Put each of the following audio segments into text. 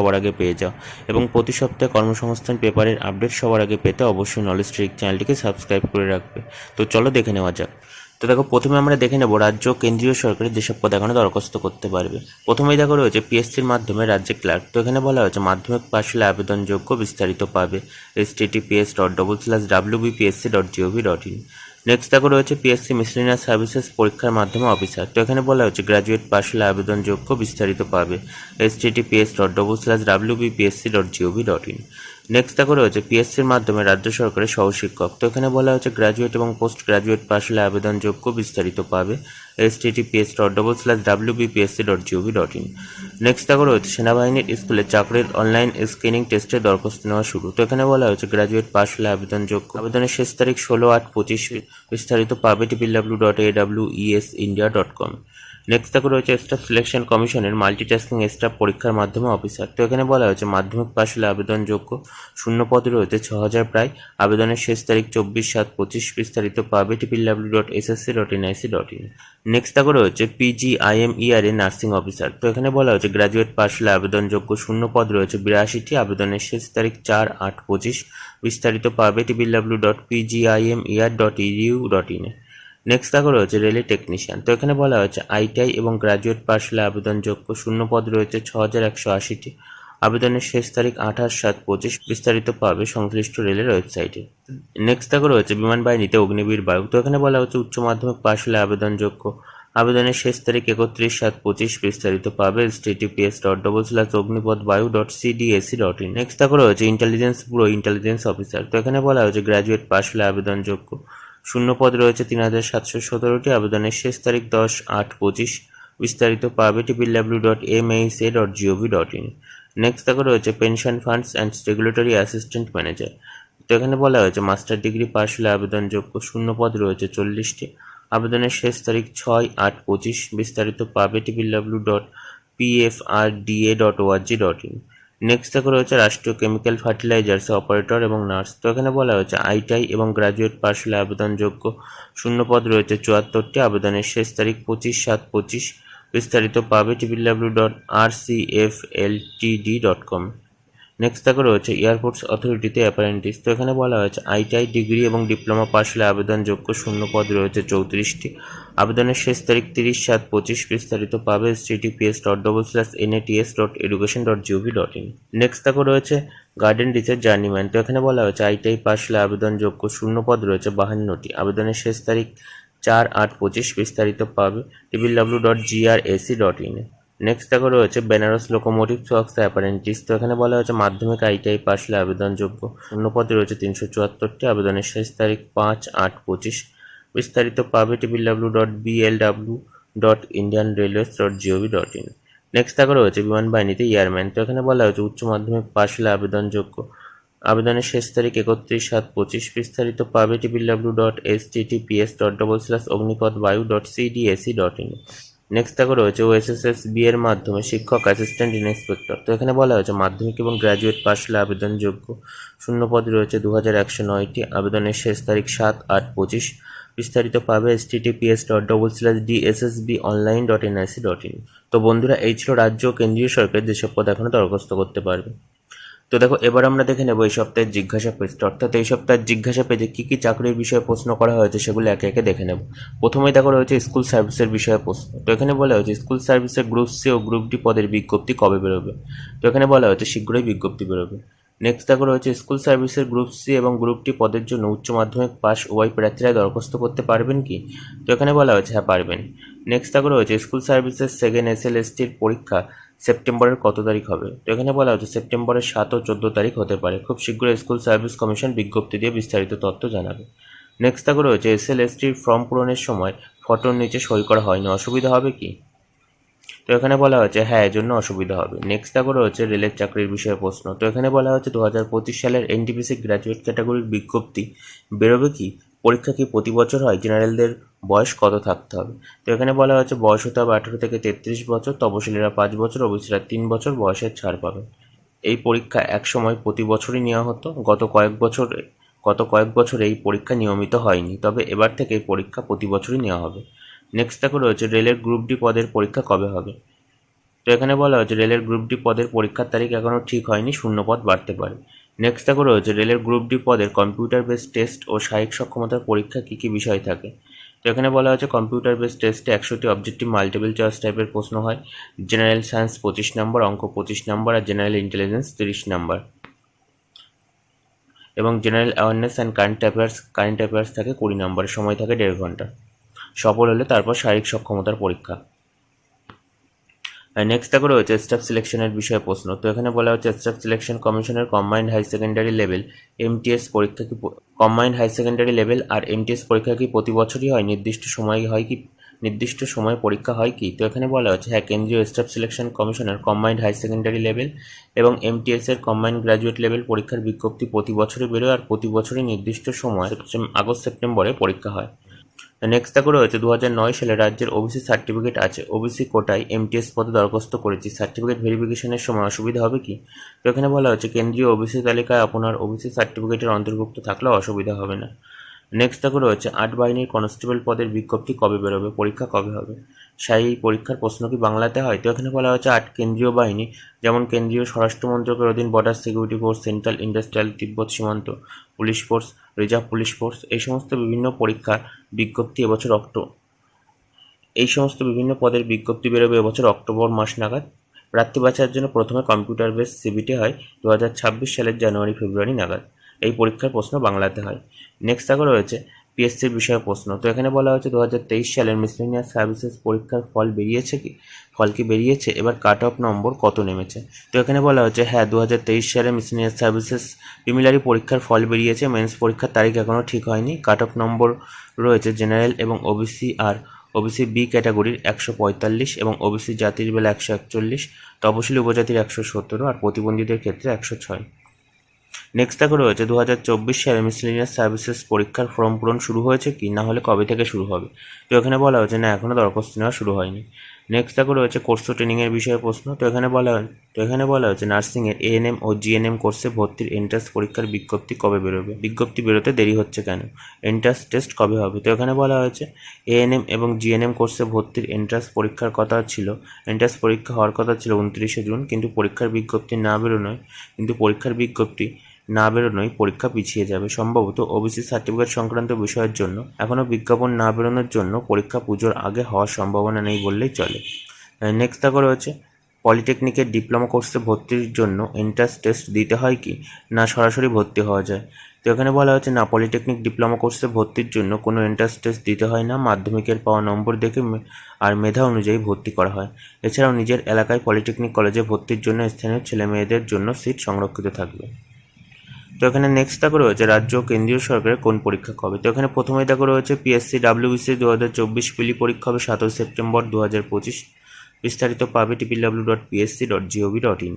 সবার আগে পেয়ে যাও। এবং প্রতি সপ্তাহে কর্মসংস্থান পেপারের আপডেট সবার আগে পেতে অবশ্যই নলেজ ট্রিক চ্যানেলটিকে সাবস্ক্রাইব করে রাখবে। তো চলো দেখে নেওয়া যাক। তো দেখো, প্রথমে আমরা দেখে নেব রাজ্য কেন্দ্রীয় সরকারের যেসব পদ এখানে দরখাস্ত করতে পারবে। প্রথমেই দেখো রয়েছে পিএসসির মাধ্যমে রাজ্যে ক্লার্ক তো এখানে বলা হয়েছে মাধ্যমিক পাশ হলে আবেদনযোগ্য বিস্তারিত পাবে। HTTPS dot double slash W BPSC dot GOV dot in next দেখো রয়েছে পিএসসি মিসলিনিয়াস সার্ভিসেস পরীক্ষার মাধ্যমে অফিসার তো এখানে বলা হচ্ছে গ্র্যাজুয়েট পাশ হলে আবেদনযোগ্য বিস্তারিত পাবে। HTTPS dot double slash W BPSC dot GOV dot in next দেখো রয়েছে পিএসসির মাধ্যমে রাজ্য সরকারের সহশিক্ষক তো এখানে বলা হচ্ছে গ্র্যাজুয়েট এবং পোস্ট গ্র্যাজুয়েট পাশ হলে আবেদনযোগ্য বিস্তারিত পাবে। HTTPS dot double slash W BPSC dot GOV dot in next দেখো রয়েছে সেনাবাহিনীর স্কুলে চাকরির অনলাইন স্ক্রিনিং টেস্টে দরখাস্ত নেওয়া শুরু। তো এখানে বলা হয়েছে গ্রাজুয়েট পাস হলে আবেদনযোগ্য। আবেদনের শেষ তারিখ ষোলো আট পঁচিশ, বিস্তারিত পাবে triple W dot A W ES India dot com next দেখো রয়েছে স্টাফ সিলেকশন কমিশনের মাল্টিটাস্কিং স্টাফ পরীক্ষার মাধ্যমে অফিসার তো এখানে বলা হয়েছে, মাধ্যমিক পাশ হলে আবেদনযোগ্য শূন্য পদ রয়েছে ছ হাজার প্রায়। আবেদনের শেষ তারিখ চব্বিশ সাত পঁচিশ বিস্তারিত পাবে triple W dot SSC dot NIC dot in next দেখো রয়েছে PG IMER A nursing officer তো এখানে বলা হয়েছে গ্র্যাজুয়েট পাশ হলে আবেদনযোগ্য শূন্য পদ রয়েছে বিরাশিটি, আবেদনের শেষ তারিখ চার আট পঁচিশ বিস্তারিত পাবে triple W dot PGIMER dot U dot in next দেখো রয়েছে রেলে টেকনিশিয়ান তো এখানে বলা হয়েছে আইটিআই এবং গ্রাজুয়েট পাশ হলে আবেদনযোগ্য শূন্য পদ রয়েছে ছ হাজার একশো আশিটি। আবেদনের শেষ তারিখ আঠাশ সাত পঁচিশ, বিস্তারিত পাবে সংশ্লিষ্ট রেলের ওয়েবসাইটে নেক্সট দেখো রয়েছে, বিমান বাহিনীতে অগ্নিবীর বায়ু। তো এখানে বলা হচ্ছে, উচ্চ মাধ্যমিক পাশ হলে আবেদনযোগ্য। আবেদনের শেষ তারিখ একত্রিশ সাত পঁচিশ, বিস্তারিত পাবে HTTPS dot double slash Agnipath Vayu dot CDAC dot in next দেখো রয়েছে ইন্টেলিজেন্স ব্যুরো ইন্টেলিজেন্স অফিসার তো এখানে বলা হয়েছে গ্র্যাজুয়েট পাশ হলে আবেদনযোগ্য। শূন্য পদ রয়েছে তিন হাজার সাতশো সতেরোটি। আবেদনের শেষ তারিখ দশ আট পঁচিশ। বিস্তারিত পাবে triple W dot M H A dot GOV dot in next দেখো রয়েছে pension funds and regulatory assistant manager তো এখানে বলা হয়েছে মাস্টার ডিগ্রি পাশ হলে আবেদনযোগ্য শূন্য পদ রয়েছে চল্লিশটি। আবেদনের শেষ তারিখ ছয় আট পঁচিশ। বিস্তারিত পাবে triple W dot PFRDA dot ORG dot in next দেখো রয়েছে রাষ্ট্রীয় কেমিক্যাল ফার্টিলাইজার্স অপারেটর এবং নার্স তো এখানে বলা হয়েছে আইটিআই এবং গ্রাজুয়েট পাশ হলে আবেদনযোগ্য শূন্য পদ রয়েছে চুয়াত্তরটি। আবেদনের শেষ তারিখ পঁচিশ সাত পঁচিশ। বিস্তারিত পাবে triple W dot R C F L T D dot com next দেখো রয়েছে এয়ারপোর্টস অথরিটিতে অ্যাপারেন্টিস তো এখানে বলা হয়েছে আইটিআই ডিগ্রি এবং ডিপ্লোমা পাশ হলে আবেদনযোগ্য শূন্য পদ রয়েছে চৌত্রিশটি। আবেদনের শেষ তারিখ তিরিশ সাত পঁচিশ বিস্তারিত পাবে HTTPS dot double slash NATS dot education dot GOV dot in next দেখো রয়েছে গার্ডেন রিসার্চ জার্নিম্যান তো এখানে বলা হয়েছে আইটিআই পাশ হলে আবেদনযোগ্য শূন্য পদ রয়েছে বাহান্নটি। আবেদনের শেষ তারিখ চার আট পঁচিশ বিস্তারিত পাবে। Triple W dot GRAC dot in next দেখো রয়েছে বেনারস লোকোমোটিভ ওয়ার্কস অ্যাপারেন্টিস তো এখানে বলা হয়েছে মাধ্যমিক আইটিআই পাশ হলে আবেদনযোগ্য। পদে রয়েছে তিনশো চুয়াত্তরটি। আবেদনের শেষ তারিখ পাঁচ আট পঁচিশ। বিস্তারিত পাবে triple W dot BLW dot Indian railways dot GOV dot in next দেখো রয়েছে বিমান বাহিনীতে এয়ারম্যান তো এখানে বলা হয়েছে উচ্চ মাধ্যমিক পাশ আবেদনযোগ্য। আবেদনের শেষ তারিখ একত্রিশ সাত পঁচিশ। বিস্তারিত পাবে triple W dot S HTTPS dot double slash Agnipath Vayu dot CDAC dot in next দেখো রয়েছে ওএসএসএস বি এর মাধ্যমে শিক্ষক অ্যাসিস্ট্যান্ট ইন্সপেক্টর তো এখানে বলা হয়েছে মাধ্যমিক এবং গ্র্যাজুয়েট পাশ হলে আবেদনযোগ্য। শূন্য পদ রয়েছে দু হাজার একশো নয়টি। আবেদনের শেষ তারিখ সাত আট পঁচিশ। বিস্তারিত পাবে HTTPS dot double slash DSSB online dot NIC dot in তো বন্ধুরা, এই ছিল রাজ্য ও কেন্দ্রীয় সরকার যেসব পদ এখনও দরখাস্ত করতে পারবে। তো দেখো, এবার আমরা দেখে নেব এই সপ্তাহের জিজ্ঞাসা পেজটা অর্থাৎ এই সপ্তাহের জিজ্ঞাসা পেজে কী কী চাকরির বিষয়ে প্রশ্ন করা হয়েছে সেগুলো একে একে দেখে নেব। প্রথমেই দেখো রয়েছে স্কুল সার্ভিসের বিষয়ে প্রশ্ন। তো এখানে বলা হয়েছে, স্কুল সার্ভিসের গ্রুপ সি ও গ্রুপ ডি পদের বিজ্ঞপ্তি কবে বেরোবে? তো এখানে বলা হয়েছে, শীঘ্রই বিজ্ঞপ্তি বেরোবে। নেক্সট দেখো রয়েছে, স্কুল সার্ভিসের গ্রুপ সি এবং গ্রুপ টি পদের জন্য উচ্চ মাধ্যমিক পাস উভয় প্রার্থীরা দরখাস্ত করতে পারবেন কি? তো এখানে বলা হয়েছে হ্যাঁ পারবেন। নেক্সট দেখো রয়েছে, স্কুল সার্ভিসের সেকেন্ড এস এল এসটির পরীক্ষা। সেপ্টেম্বরের কত তারিখ হবে? তো এখানে বলা হচ্ছে সেপ্টেম্বরের সাত ও চোদ্দ তারিখ হতে পারে। খুব শীঘ্রই স্কুল সার্ভিস কমিশন বিজ্ঞপ্তি দিয়ে বিস্তারিত তথ্য জানাবে। নেক্সট দেখো রয়েছে এস এল এসটির ফর্ম পূরণের সময় ফটোর নিচে সই করা হয়নি। অসুবিধা হবে কি? তো এখানে বলা হয়েছে হ্যাঁ এর জন্য অসুবিধা হবে। নেক্সট দেখো রয়েছে রেলের চাকরির বিষয়ে প্রশ্ন। তো এখানে বলা হচ্ছে দু হাজার পঁচিশ সালের এনটিপিসি গ্র্যাজুয়েট ক্যাটাগরির বিজ্ঞপ্তি বেরোবে কি? পরীক্ষা কি প্রতি বছর হয়? জেনারেলদের বয়স কত থাকতে হবে? তো এখানে বলা হয়েছে, বয়স হতে হবে আঠেরো থেকে তেত্রিশ বছর, তপশিলীরা পাঁচ বছর, ওবিসিরা তিন বছর, বয়সের ছাড় পাবে এই পরীক্ষা এক সময় প্রতি বছরই নেওয়া হতো। গত কয়েক বছর, গত কয়েক বছর এই পরীক্ষা নিয়মিত হয়নি, তবে এবার থেকে এই পরীক্ষা প্রতি বছরই নেওয়া হবে। নেক্সট দেখো রয়েছে, রেলের গ্রুপ ডি পদের পরীক্ষা কবে হবে? তো এখানে বলা হয়েছে, রেলের গ্রুপ ডি পদের পরীক্ষার তারিখ এখনও ঠিক হয়নি, শূন্য পদ বাড়তে পারে। নেক্সট দেখো রয়েছে, রেলের গ্রুপ ডি পদের কম্পিউটার বেস টেস্ট ও শারীরিক সক্ষমতার পরীক্ষা কী কী বিষয় থাকে? তো এখানে বলা হয়েছে কম্পিউটার বেস টেস্টে একশোটি অবজেক্টিভ মাল্টিপল চয়েস টাইপের প্রশ্ন হয়। জেনারেল সায়েন্স পঁচিশ নম্বর অঙ্ক পঁচিশ নম্বর আর জেনারেল ইন্টেলিজেন্স তিরিশ নম্বর এবং general awareness and current affairs current affairs থাকে কুড়ি নম্বর সময় থাকে দেড় ঘণ্টা। সফল হলে তারপর শারীরিক সক্ষমতার পরীক্ষা। নেক্সট দেখো রয়েছে স্টাফ সিলেকশনের বিষয়ে প্রশ্ন। তো এখানে বলা হচ্ছে স্টাফ সিলেকশন কমিশনের combined high secondary level MTS পরীক্ষা কি কম্বাইন্ড হাই সেকেন্ডারি লেভেল আর এমটিএস পরীক্ষা কি প্রতি বছরই হয়? নির্দিষ্ট সময় হয় কি নির্দিষ্ট সময়ে পরীক্ষা হয় কি? তো এখানে বলা হচ্ছে হ্যাঁ কেন্দ্রীয় স্টাফ সিলেকশন কমিশনের কম্বাইন্ড হাই সেকেন্ডারি লেভেল এবং এমটিএস এর কম্বাইন্ড গ্র্যাজুয়েট লেভেল পরীক্ষার বিজ্ঞপ্তি প্রতি বছরই বেরোয় আর প্রতি বছরই নির্দিষ্ট সময়, আগস্ট, সেপ্টেম্বরে পরীক্ষা হয়। নেক্সট দেখো রয়েছে দু নয় সালে রাজ্যের ওবিসি সার্টিফিকেট আছে। ওবিসি কোটায় এমটিএস পদে দরখাস্ত করেছি। সার্টিফিকেট ভেরিফিকেশনের সময় অসুবিধা হবে কি? তো এখানে বলা হচ্ছে কেন্দ্রীয় ওবিসি তালিকায় আপনার ওবিসি সার্টিফিকেটের অন্তর্ভুক্ত থাকলে অসুবিধা হবে না। নেক্সট দেখো রয়েছে, আট বাহিনীর কনস্টেবল পদের বিজ্ঞপ্তি কবে বেরোবে, পরীক্ষা কবে হবে? সেই পরীক্ষার প্রশ্ন কি বাংলাতে হয়? তো এখানে বলা হয়েছে আট কেন্দ্রীয় বাহিনী, যেমন কেন্দ্রীয় স্বরাষ্ট্র মন্ত্রকের অধীন border security force central industrial তিব্বত সীমান্ত police force reserve police force এই সমস্ত বিভিন্ন পরীক্ষার বিজ্ঞপ্তি এবছর অক্টো, এই সমস্ত বিভিন্ন পদের বিজ্ঞপ্তি বেরোবে এবছর অক্টোবর মাস নাগাদ। প্রার্থী বাছাইয়ের জন্য প্রথমে কম্পিউটার বেস সিবিটি হয় দু হাজার ছাব্বিশ সালের জানুয়ারি ফেব্রুয়ারি নাগাদ। এই পরীক্ষার প্রশ্ন বাংলাতে হয়। নেক্সট দেখো রয়েছে পিএসসির বিষয়ে প্রশ্ন। তো এখানে বলা হয়েছে দু হাজার তেইশ সালের মিসলেনিয়াস সার্ভিসেস পরীক্ষার ফল বেরিয়েছে কি? ফল কি বেরিয়েছে? এবার কাট অফ নম্বর কত নেমেছে? তো এখানে বলা হয়েছে হ্যাঁ দু হাজার তেইশ সালে মিসলেনিয়াস সার্ভিসেস প্রিমিলারি পরীক্ষার ফল বেরিয়েছে মেন্স পরীক্ষার তারিখ এখনও ঠিক হয়নি। কাট অফ নম্বর রয়েছে জেনারেল এবং ওবিসি আর ওবিসি বি ক্যাটাগরির একশো পঁয়তাল্লিশ এবং ওবিসি জাতির বেলা একশো একচল্লিশ, তপশিলি উপজাতির একশো সতেরো আর প্রতিবন্ধীদের ক্ষেত্রে একশো ছয়। নেক্সট দেখো রয়েছে দু হাজার চব্বিশ সালে মিসলেনিয়াস সার্ভিসেস পরীক্ষার ফর্ম পূরণ শুরু হয়েছে কি? না হলে কবে থেকে শুরু হবে? তো এখানে বলা হয়েছে, না এখনও দরখাস্ত নেওয়া শুরু হয়নি। নেক্সট দেখো রয়েছে কোর্স ও ট্রেনিংয়ের বিষয়ে প্রশ্ন। তো এখানে বলা তো এখানে বলা হয়েছে নার্সিংয়ের এএনএম ও জিএনএম কোর্সে ভর্তির এন্ট্রান্স পরীক্ষার বিজ্ঞপ্তি কবে বেরোবে? বিজ্ঞপ্তি বেরোতে দেরি হচ্ছে কেন? এন্ট্রান্স টেস্ট কবে হবে? তো এখানে বলা হয়েছে এএনএম এবং জিএনএম কোর্সে ভর্তির এন্ট্রান্স পরীক্ষার কথা ছিল। এন্ট্রান্স পরীক্ষা হওয়ার কথা ছিল উনত্রিশে জুন, কিন্তু পরীক্ষার বিজ্ঞপ্তি না বেরোনোয়। কিন্তু পরীক্ষার বিজ্ঞপ্তি না বেরোনোয় পরীক্ষা পিছিয়ে যাবে। সম্ভবত ওবিসি সার্টিফিকেট সংক্রান্ত বিষয়ের জন্য। এখনও বিজ্ঞাপন না বেরোনোর জন্য পরীক্ষা পুজোর আগে হওয়ার সম্ভাবনা নেই বললেই চলে। নেক্সট দেখো রয়েছে, পলিটেকনিকের ডিপ্লোমা কোর্সে ভর্তির জন্য এন্ট্রান্স টেস্ট দিতে হয় কি? না, সরাসরি ভর্তি হওয়া যায়। তো এখানে বলা হচ্ছে না, পলিটেকনিক ডিপ্লোমা কোর্সে ভর্তির জন্য কোনো এন্ট্রান্স টেস্ট দিতে হয় না। মাধ্যমিকের পাওয়া নম্বর দেখে আর মেধা অনুযায়ী ভর্তি করা হয়। এছাড়াও নিজের এলাকায় পলিটেকনিক কলেজে ভর্তির জন্য স্থানীয় ছেলে মেয়েদের জন্য সিট সংরক্ষিত থাকবে। তো এখানে নেক্সট দেখো রয়েছে রাজ্য কেন্দ্রীয় সরকারের কোন পরীক্ষা কবে? তো এখানে প্রথমেই দেখো রয়েছে পিএসসি ডাব্লিউবিসি দু হাজার চব্বিশ পিলি পরীক্ষা হবে সাতই সেপ্টেম্বর দু হাজার পঁচিশ। বিস্তারিত পাবে triple W dot PSC dot GOV dot in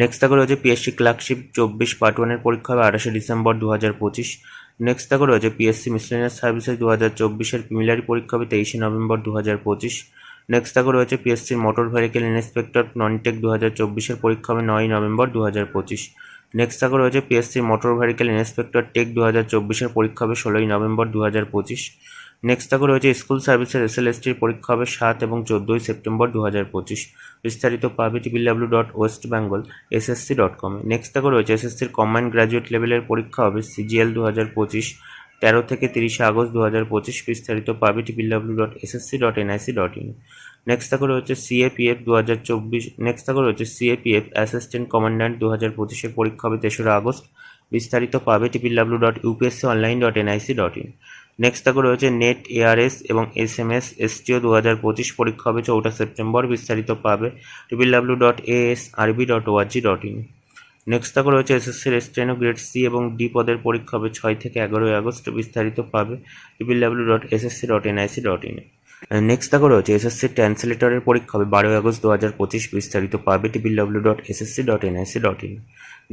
next দেখো রয়েছে পিএসসি ক্লার্কশিপ চব্বিশ পার্ট ওয়ানের পরীক্ষা হবে আঠাশে ডিসেম্বর দু হাজার পঁচিশ। নেক্সট দেখো রয়েছে পিএসসি মিসলেনিয়াস সার্ভিসেস দু হাজার চব্বিশের প্রিমিলারি পরীক্ষা হবে তেইশে নভেম্বর দু হাজার পঁচিশ। নেক্সট দেখো রয়েছে পিএসসির motor vehicle inspector non tech দু হাজার চব্বিশের পরীক্ষা হবে নয় নভেম্বর দু হাজার পঁচিশ। নেক্সট দেখো রয়েছে পিএসসির মোটর ভেহিকেল ইন্সপেক্টর টেক দু হাজার চব্বিশের পরীক্ষা হবে ষোলোই নভেম্বর দু হাজার পঁচিশ। নেক্সট দেখো রয়েছে স্কুল সার্ভিসের এসএলএসটির পরীক্ষা হবে সাত এবং চোদ্দোই সেপ্টেম্বর দু হাজার পঁচিশ। বিস্তারিত পাবে triple W dot West Bengal SSC dot com next দেখো রয়েছে এসএসসির কম্বাইন্ড গ্র্যাজুয়েট লেভেলের পরীক্ষা হবে সিজিএল দু হাজার পঁচিশ, তেরো থেকে তিরিশে আগস্ট দু হাজার পঁচিশ। বিস্তারিত পাবে triple W dot SSC dot NIC dot in next দেখো রয়েছে সিএপিএফ দু হাজার চব্বিশ। নেক্সট দেখো রয়েছে সিএপিএফ অ্যাসিস্ট্যান্ট কমান্ড্যান্ট দু হাজার পঁচিশের পরীক্ষা হবে তেসরা আগস্ট। বিস্তারিত পাবে TPW dot UPSC online dot NIC dot in next দেখো রয়েছে নেট এআরএস এবং এস এম এস এসটিও দু হাজার পঁচিশ পরীক্ষা হবে চৌঠা সেপ্টেম্বর। বিস্তারিত পাবে triple W dot AS RB dot ORG dot in next দেখো রয়েছে এসএসসির স্টেনো গ্রেড সি এবং ডি পদের পরীক্ষা হবে ছয় থেকে এগারোই আগস্ট। বিস্তারিত পাবে triple W dot SSC dot NIC dot in next দেখো রয়েছে এসএসসি ট্রান্সলেটরের পরীক্ষা হবে বারোই আগস্ট দু হাজার পঁচিশ, বিস্তারিত পাবে triple W dot SSC dot NIC dot in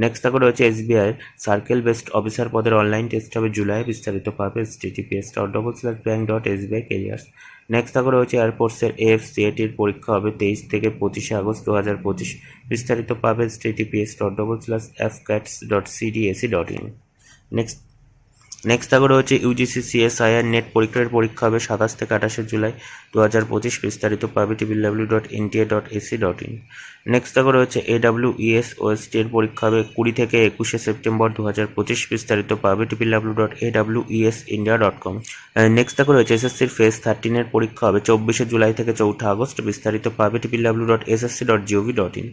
next দেখো রয়েছে এসবিআই সার্কেল বেস্ট অফিসার পদের অনলাইন টেস্ট হবে জুলাই, বিস্তারিত পাবে HTTPS dot double slash bank dot SBI careers next দেখো রয়েছে এয়ারফোর্সের এফ সিএটির পরীক্ষা হবে তেইশ থেকে পঁচিশে আগস্ট দু হাজার পঁচিশ, বিস্তারিত পাবে HTTPS dot double slash AFCAT dot CDAC dot in next next থাকবে রয়েছে ইউজিসি সিএসআইআর নেট পরীক্ষার পরীক্ষা হবে সাতাশ থেকে আঠাশে জুলাই দু হাজার পঁচিশ, বিস্তারিত পাবে triple W dot NTA dot AC dot in next থাকবে রয়েছে এডাব্লিউ ইএস ওএসটি এর পরীক্ষা হবে কুড়ি থেকে একুশে সেপ্টেম্বর দু হাজার পঁচিশ, বিস্তারিত পাবে triple W dot AW ES India dot com next থাকবে রয়েছে এসএসসির ফেজ থার্টিনের পরীক্ষা হবে চব্বিশে জুলাই থেকে চৌঠা আগস্ট, বিস্তারিত পাবে TPW dot SSC dot GOV dot in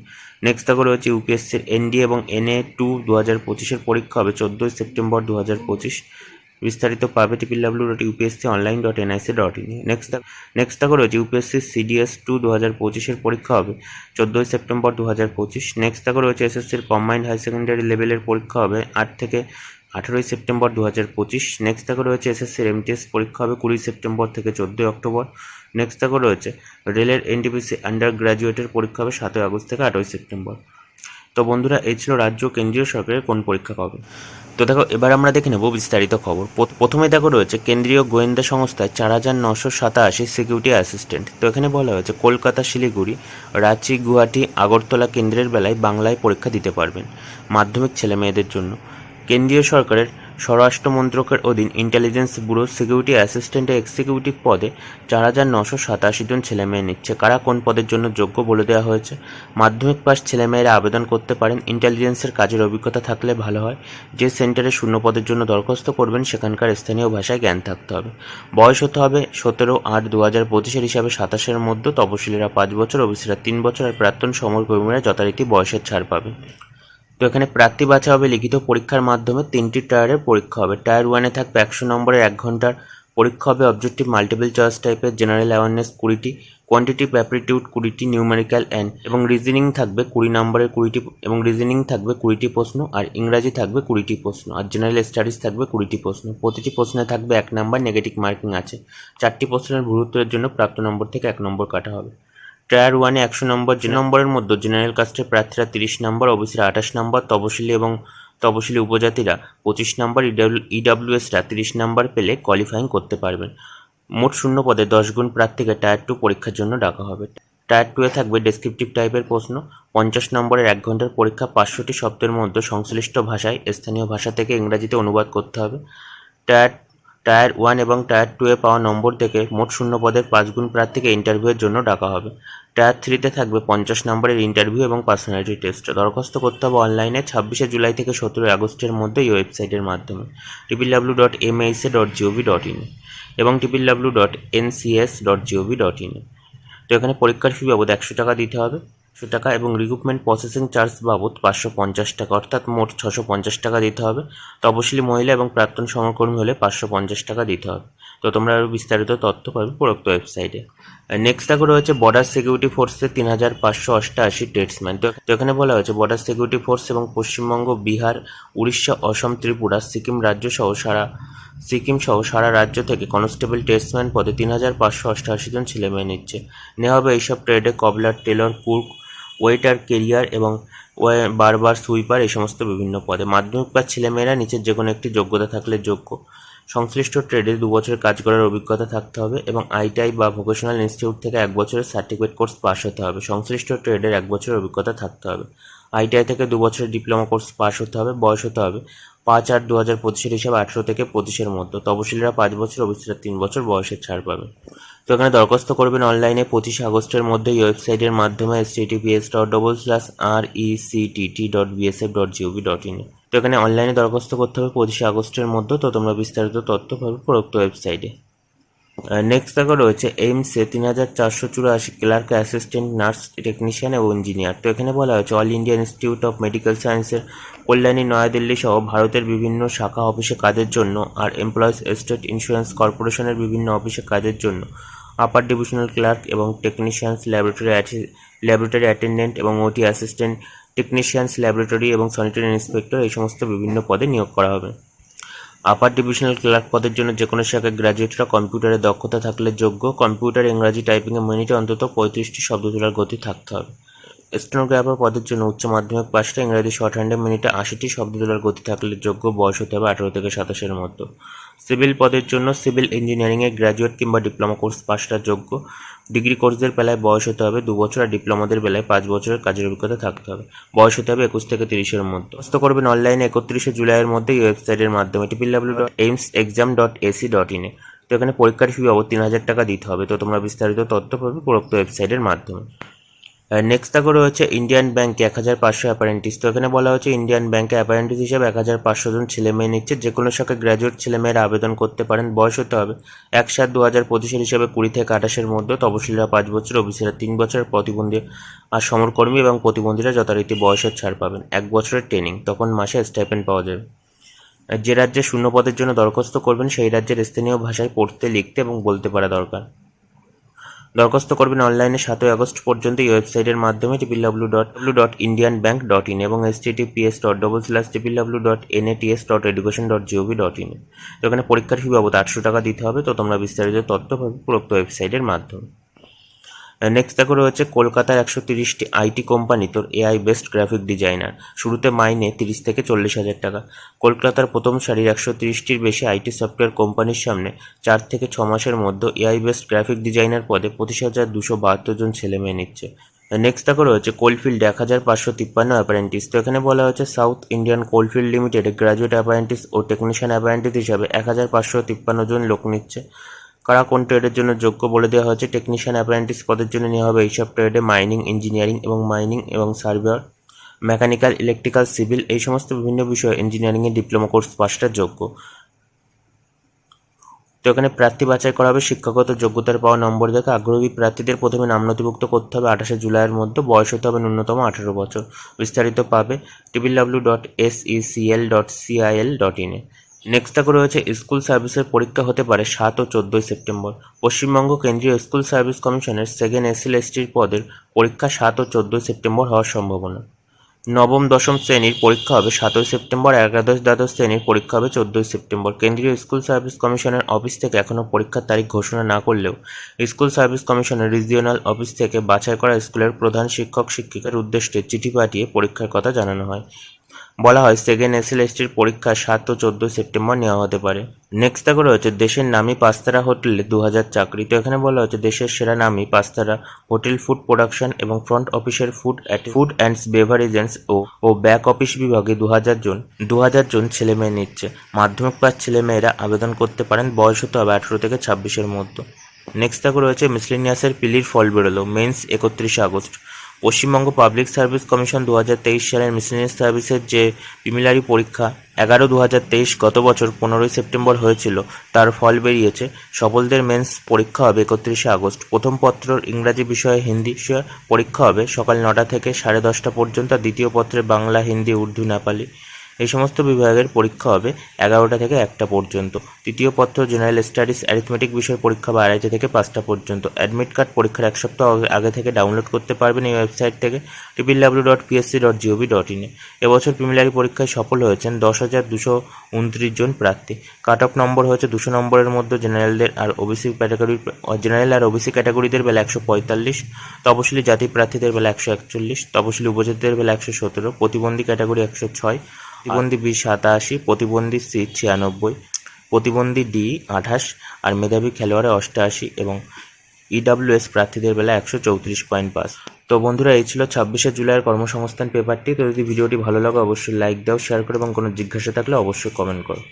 next থাকবে রয়েছে ইউপিএসসির এনডি এবং এনএ টু দু হাজার পঁচিশের পরীক্ষা হবে চোদ্দোই সেপ্টেম্বর দু হাজার পঁচিশ। বিস্তারিত পাবে triple W dot UPSC online dot NIC dot in next next থাকো রয়েছে ইউপিএসসি সিডিএস টু দু হাজার পঁচিশের পরীক্ষা হবে, চোদ্দোই সেপ্টেম্বর দু হাজার পঁচিশ। নেক্সট থাকো রয়েছে এসএসসির কম্বাইন্ড হাই সেকেন্ডারি লেভেলের পরীক্ষা হবে, আট থেকে আঠেরোই সেপ্টেম্বর দু হাজার পঁচিশ। নেক্সট থাকো রয়েছে এসএসসির এমটিএস পরীক্ষা হবে কুড়ি সেপ্টেম্বর থেকে চোদ্দোই অক্টোবর। নেক্সট থাকো রয়েছে রেলের এনটিপিসি আন্ডার গ্র্যাজুয়েটের পরীক্ষা হবে, সাতই আগস্ট থেকে আটই সেপ্টেম্বর। তো বন্ধুরা, এই ছিল রাজ্য কেন্দ্রীয় সরকারের কোন পরীক্ষা পাবে তো দেখো, এবার আমরা দেখে নেব বিস্তারিত খবর। প্রথমে দেখো রয়েছে, কেন্দ্রীয় গোয়েন্দা সংস্থায় চার হাজার নশো সাতাশি সিকিউরিটি অ্যাসিস্ট্যান্ট। তো এখানে বলা হয়েছে, কলকাতা, শিলিগুড়ি, রাঁচি, গুয়াহাটি, আগরতলা কেন্দ্রের বেলায় বাংলায় পরীক্ষা দিতে পারবেন মাধ্যমিক ছেলে মেয়েদের জন্য। কেন্দ্রীয় সরকারের স্বরাষ্ট্র মন্ত্রকের অধীন intelligence bureau security assistant executive পদে চার হাজার নশো সাতাশি জন ছেলেমেয়ে নিচ্ছে। কারা কোন পদের জন্য যোগ্য বলে দেওয়া হয়েছে? মাধ্যমিক পাস ছেলেমেয়েরা আবেদন করতে পারেন। ইন্টেলিজেন্সের কাজের অভিজ্ঞতা থাকলে ভালো হয়। যে সেন্টারে শূন্য পদের জন্য দরখাস্ত করবেন, সেখানকার স্থানীয় ভাষায় জ্ঞান থাকতে হবে। বয়স হতে হবে সতেরো আট দু হাজার পঁচিশের হিসাবে সাতাশের মধ্যে। তপশিলীরা পাঁচ বছর ওবিসিরা তিন বছর। আর প্রাক্তন সমরকর্মীরা যথারীতি বয়সের ছাড় পাবে তো এখানে প্রার্থী বাছা হবে লিখিত পরীক্ষার মাধ্যমে তিনটি টায়ারের পরীক্ষা হবে। টায়ার ওয়ানে থাকবে একশো নম্বরের এক ঘণ্টার পরীক্ষা হবে অবজেক্টিভ মাল্টিপল চয়েস টাইপের, জেনারেল অ্যাওয়ারনেস কুড়িটি কোয়ান্টিটিভ অ্যাপ্টিটিউড কুড়িটি নিউমেরিক্যাল অ্যান্ড এবং রিজনিং থাকবে কুড়ি নম্বরের কুড়িটি এবং রিজনিং থাকবে কুড়িটি প্রশ্ন আর ইংরাজি থাকবে কুড়িটি প্রশ্ন আর জেনারেল স্টাডিজ থাকবে কুড়িটি প্রশ্ন। প্রতিটি প্রশ্নে থাকবে এক নম্বর নেগেটিভ মার্কিং আছে। চারটি প্রশ্নের ভুল উত্তরের জন্য প্রাপ্ত নম্বর থেকে এক নম্বর কাটা হবে। টায়ার ওয়ানে একশো নম্বর যে নম্বরের মধ্যে জেনারেল কাস্টের প্রার্থীরা তিরিশ নম্বর ওবিসিরা আঠাশ নম্বর তপশিলি এবং তপশিলি উপজাতিরা পঁচিশ নম্বর ইডাব্লিউএসরা তিরিশ নম্বর পেলে কোয়ালিফাইং করতে পারবেন। মোট শূন্য পদে দশ গুণ প্রার্থীকে টায়ার টু পরীক্ষার জন্য ডাকা হবে। টায়ার টুয়ে থাকবে ডেসক্রিপটিভ টাইপের প্রশ্ন। পঞ্চাশ নম্বরের এক ঘণ্টার পরীক্ষা পাঁচশোটি শব্দের মধ্যে সংশ্লিষ্ট ভাষায় স্থানীয় ভাষা থেকে ইংরাজিতে অনুবাদ করতে হবে। টায়ার টায়ার ওয়ান এবং টায়ার টুয়ে পাওয়া নম্বর থেকে মোট শূন্য পদের পাঁচগুণ প্রার্থীকে ইন্টারভিউয়ের জন্য ডাকা হবে। টায়ার থ্রিতে থাকবে পঞ্চাশ নম্বরের ইন্টারভিউ এবং পার্সোনালিটি টেস্ট। দরখাস্ত করতে হবে অনলাইনে ছাব্বিশে জুলাই থেকে সতেরোই আগস্টের মধ্যে এই ওয়েবসাইটের মাধ্যমে। Triple W dot MHA dot GOV dot in এবং triple W dot N NCS dot GOV dot in তো এখানে পরীক্ষার ফি বাবদ একশো টাকা দিতে হবে। একশো টাকা এবং রিক্রুটমেন্ট প্রসেসিং চার্জ বাবদ পাঁচশো পঞ্চাশ টাকা, অর্থাৎ মোট ছশো পঞ্চাশ টাকা দিতে হবে। তপশিলি মহিলা এবং প্রাক্তন সমরকর্মী হলে পাঁচশো পঞ্চাশ টাকা দিতে হবে। তো তোমরা আরও বিস্তারিত তথ্য পাবে প্রোক্ত ওয়েবসাইটে। নেক্সট দেখো রয়েছে বর্ডার সিকিউরিটি ফোর্সের তিন হাজার পাঁচশো অষ্টআশি টেটসম্যান তো এখানে বলা হয়েছে বর্ডার সিকিউরিটি ফোর্স এবং পশ্চিমবঙ্গ, বিহার, উড়িষ্যা, অসম, ত্রিপুরা, সিকিম রাজ্য সহ সারা, সিকিম সহ সারা রাজ্য থেকে কনস্টেবল টেস্টম্যান পদে তিন হাজার পাঁচশো অষ্টআশি জন ছেলেমেয়ে নিচ্ছে। নেওয়া হবে এইসব ট্রেডে cobbler, tailor cook waiter carrier এবং বারবার সুইপার এই সমস্ত বিভিন্ন পদে। মাধ্যমিক পাস ছেলেমেয়েরা নিচের যে কোনো একটি যোগ্যতা থাকলে যোগ্য। সংশ্লিষ্ট ট্রেডে দু বছরের কাজ করার অভিজ্ঞতা থাকতে হবে এবং আইটিআই বা ভোকেশনাল ইনস্টিটিউট থেকে এক বছরের সার্টিফিকেট কোর্স পাস হতে হবে। সংশ্লিষ্ট ট্রেডের এক বছরের অভিজ্ঞতা থাকতে হবে। আইটিআই থেকে দু বছরের ডিপ্লোমা কোর্স পাস হতে হবে, বয়স হতে হবে পাঁচ আট দু হাজার পঁচিশের হিসাবে আঠেরো থেকে পঁচিশের মধ্যে। তপশিলীরা পাঁচ বছর ওবিসিরা তিন বছর বয়সের ছাড় পাবে। তো এখানে দরখাস্ত করবেন অনলাইনে পঁচিশে আগস্টের মধ্যে এই ওয়েবসাইটের মাধ্যমে HTTPS dot double slash R E C T dot BSF dot GOV dot in তো এখানে অনলাইনে দরখাস্ত করতে হবে পঁচিশে আগস্টের মধ্যে, তো তোমরা বিস্তারিত তথ্য পাবে উপরোক্ত ওয়েবসাইটে। নেক্সট দেখো রয়েছে এইমসে তিন হাজার চারশো চুরাশি ক্লার্ক, অ্যাসিস্ট্যান্ট, নার্স, টেকনিশিয়ান এবং ইঞ্জিনিয়ার। তো এখানে বলা হয়েছে all India institute of medical সায়েন্সের কল্যাণী, নয়াদিল্লি সহ ভারতের বিভিন্ন শাখা অফিসে কাজের জন্য আর এমপ্লয়িজ স্টেট ইন্স্যুরেন্স কর্পোরেশনের বিভিন্ন অফিসে কাজের জন্য। আপার ডিভিশনাল ক্লার্ক এবং টেকনিশিয়ানস ল্যাবরেটরি ল্যাবরেটরি অ্যাটেন্ডেন্ট এবং ওটি অ্যাসিস্ট্যান্ট টেকনিশিয়ানস ল্যাবরেটরি এবং স্যানিটারি ইন্সপেক্টর এই সমস্ত বিভিন্ন পদে নিয়োগ করা হবে। আপার ডিভিশনাল ক্লার্ক পদের জন্য যে কোনো শাখায় গ্র্যাজুয়েটরা কম্পিউটারে দক্ষতা থাকলে যোগ্য কম্পিউটার ইংরাজি টাইপিংয়ে মিনিটে অন্তত পঁয়ত্রিশটি শব্দ তোলার গতি থাকতে হবে। স্টেনোগ্রাফার পদের জন্য উচ্চ মাধ্যমিক পাশটা ইংরাজি শর্ট হ্যান্ডে মিনিটে আশিটি শব্দ তোলার গতি থাকলে যোগ্য বয়স হতে হবে আঠারো থেকে সাতাশের মধ্যে। সিভিল পদের জন্য সিভিল ইঞ্জিনিয়ারিংয়ে গ্র্যাজুয়েট কিংবা ডিপ্লোমা কোর্স পাশটা যোগ্য। ডিগ্রি কোর্সদের বেলায় বয়স হতে হবে দু বছর আর ডিপ্লোমাদের বেলায় পাঁচ বছরের কাজের অভিজ্ঞতা থাকতে হবে। বয়স হতে হবে একুশ থেকে তিরিশের মধ্যে। দরখাস্ত করবেন অনলাইনে একত্রিশে জুলাইয়ের মধ্যে এই ওয়েবসাইটের মাধ্যমে triple W dot AIIMS exam dot AC dot ইনে তো এখানে পরীক্ষার ফি বাবদ তিন হাজার টাকা দিতে হবে। তো তোমরা বিস্তারিত তথ্য পাবে উপরোক্ত ওয়েবসাইটের মাধ্যমে। নেক্সট থাকো রয়েছে ইন্ডিয়ান ব্যাঙ্কে এক হাজার পাঁচশো অ্যাপারেন্টিস তো এখানে বলা হচ্ছে ইন্ডিয়ান ব্যাংকে অ্যাপারেন্টিস হিসেবে এক হাজার পাঁচশো জন ছেলে মেয়ে নিচ্ছে। যে কোনো শাখায় গ্র্যাজুয়েট ছেলেমেয়েরা আবেদন করতে পারেন। বয়স হতে হবে এক সাত দু হাজার পঁচিশের হিসাবে কুড়ি থেকে আঠাশের মধ্যে। তপশিলীরা পাঁচ বছর, ওবিসিরা তিন বছর, প্রতিবন্ধী আর সমরকর্মী এবং প্রতিবন্ধীরা যথারীতি বয়সের ছাড় পাবেন। এক বছরের ট্রেনিং তখন মাসে স্টাইপেন্ড পাওয়া যাবে। যে রাজ্যে শূন্য পদের জন্য দরখাস্ত করবেন, সেই রাজ্যের স্থানীয় ভাষায় পড়তে, লিখতে এবং বলতে পারা দরকার। দরখাস্ত করবেন অনলাইনে সাতই আগস্ট পর্যন্ত এই ওয়েবসাইটের মাধ্যমে triple W dot W dot Indian bank dot in এবং HTTPS dot double slash triple dot NATS dot education dot GOV dot in এখানে পরীক্ষার ফি বাবদ আটশো টাকা দিতে হবে। তো তোমরা বিস্তারিত তথ্য পাবে উপরোক্ত ওয়েবসাইটের মাধ্যমে। নেক্সট দেখো রয়েছে কলকাতার একশো তিরিশটি আইটি কোম্পানি তোর এআই বেস্ট গ্রাফিক ডিজাইনার শুরুতে মাইনে তিরিশ থেকে চল্লিশ হাজার টাকা। কলকাতার প্রথম সারির একশো তিরিশটির বেশি আইটি সফটওয়্যার কোম্পানির সামনে চার থেকে ছ মাসের মধ্যে এআই বেস্ট গ্রাফিক ডিজাইনার পদে পঁচিশ হাজার দুশো বাহাত্তর জন ছেলে মেয়ে নিচ্ছে। নেক্সট দেখো রয়েছে কোলফিল্ড এক হাজার পাঁচশো তিপ্পান্ন অ্যাপারেন্টিস তো এখানে বলা হয়েছে South Indian coalfield limited graduate apprentice ও টেকনিশিয়ান অ্যাপারেন্টিস হিসাবে এক হাজার পাঁচশো তিপ্পান্ন জন লোক নিচ্ছে। কারা কোন ট্রেডের জন্য যোগ্য বলে দেওয়া হয়েছে টেকনিশিয়ান অ্যাপ্রেন্টিস পদের জন্য নেওয়া হবে এইসব ট্রেডে মাইনিং ইঞ্জিনিয়ারিং এবং মাইনিং এবং সার্ভেয়ার মেকানিক্যাল ইলেকট্রিক্যাল সিভিল এই সমস্ত বিভিন্ন বিষয়ে ইঞ্জিনিয়ারিংয়ের ডিপ্লোমা কোর্স পাশটা যোগ্য। তো এখানে প্রার্থী বাছাই করা হবে, শিক্ষাগত যোগ্যতার পাওয়া নম্বর দেখে আগ্রহী প্রার্থীদের প্রথমে নাম নথিভুক্ত করতে হবে আঠাশে জুলাইয়ের মধ্যে, বয়স হতে হবে ন্যূনতম আঠারো বছর। বিস্তারিত পাবে triple W dot S ECL dot CIL dot ইনে নেক্সট থাকো রয়েছে স্কুল সার্ভিসের পরীক্ষা হতে পারে সাত ও চোদ্দোই সেপ্টেম্বর। পশ্চিমবঙ্গ কেন্দ্রীয় স্কুল সার্ভিস কমিশনের সেকেন্ড এসএল এসটির পদের পরীক্ষা সাত ও চোদ্দোই সেপ্টেম্বর হওয়ার সম্ভাবনা। নবম, দশম শ্রেণির পরীক্ষা হবে সাতই সেপ্টেম্বর, একাদশ, দ্বাদশ শ্রেণির পরীক্ষা হবে চোদ্দোই সেপ্টেম্বর। কেন্দ্রীয় স্কুল সার্ভিস কমিশনের অফিস থেকে এখনও পরীক্ষার তারিখ ঘোষণা না করলেও স্কুল সার্ভিস কমিশনের রিজিওনাল অফিস থেকে বাছাই করা স্কুলের প্রধান শিক্ষক, শিক্ষিকার উদ্দেশ্যে চিঠি পাঠিয়ে পরীক্ষার কথা জানানো হয়। বলা হয় সেকেন্ড এসএলএসটির পরীক্ষা সাত ও চোদ্দ সেপ্টেম্বর নেওয়া হতে পারে। নেক্সট দেখো রয়েছে দেশের নামী পাঁচতারা হোটেলে দু হাজার চাকরি তো এখানে বলা হচ্ছে দেশের সেরা নামী পাঁচতারা হোটেল ফুড প্রোডাকশন এবং ফ্রন্ট অফিসের ফুড ফুড অ্যান্ড বেভারেজেন্স ও ও ব্যাক অফিস বিভাগে দু হাজার জন দু হাজার জন ছেলে মেয়ে নিচ্ছে। মাধ্যমিক পাস ছেলে মেয়েরা আবেদন করতে পারেন বয়স হতে হবে আঠেরো থেকে ছাব্বিশের মধ্যে। নেক্সট দেখো রয়েছে মিসলিনিয়াসের পিলির ফল বেরোলো মেন্স একত্রিশে August. Paschimbanga public service commission দু সালের মিশনারি সার্ভিসের যে প্রিমিলারি পরীক্ষা এগারো দু গত বছর পনেরোই সেপ্টেম্বর হয়েছিল, তার ফল বেরিয়েছে। সকলদের মেন্স পরীক্ষা হবে একত্রিশে আগস্ট প্রথম পত্রর ইংরাজি বিষয়ে হিন্দি পরীক্ষা হবে সকাল নটা থেকে সাড়ে দশটা পর্যন্ত। দ্বিতীয় পত্রে বাংলা, হিন্দি, উর্দু, নেপালি। এই সমস্ত বিভাগের পরীক্ষা হবে এগারোটা থেকে একটা পর্যন্ত। তৃতীয় পত্র জেনারেল স্টাডিজ অ্যারিথমেটিক বিষয়ের পরীক্ষা হবে আড়াইটা থেকে পাঁচটা পর্যন্ত। অ্যাডমিট কার্ড পরীক্ষার এক সপ্তাহ আগে- আগে থেকে ডাউনলোড করতে পারবেন এই ওয়েবসাইট থেকে টিপিল W dot PSC dot gov dot ইনে এবছর প্রিমিলারি পরীক্ষায় সফল হয়েছেন দশ হাজার দুশো উনত্রিশ জন প্রার্থী। কাট অফ নম্বর হয়েছে দুশো নম্বরের মধ্যে। জেনারেলদের আর ওবিসি ক্যাটাগরির জেনারেল আর ওবিসি ক্যাটাগরিদের বেলা একশো পঁয়তাল্লিশ। তপশিলি জাতি প্রার্থীদের বেলা একশো একচল্লিশ। তপশিলি উপজাতিদের বেলা একশো সতেরো। প্রতিবন্ধী ক্যাটাগরি একশো ছয়। প্রতিবন্ধী বি সাতাশি, প্রতিবন্ধী সি ছিয়ানব্বই, প্রতিবন্ধী ডি আঠাশ, আর মেধাবী খেলোয়াড়ে অষ্টআশি এবং ইডাব্লিউএস প্রার্থীদের বেলা একশো চৌত্রিশ পয়েন্ট পাস তো বন্ধুরা, এই ছিল ছাব্বিশে জুলাইয়ের কর্মসংস্থান পেপারটি। তো যদি ভিডিওটি ভালো লাগে, অবশ্যই লাইক দাও শেয়ার করো এবং কোনো জিজ্ঞাসা থাকলে অবশ্যই কমেন্ট করো।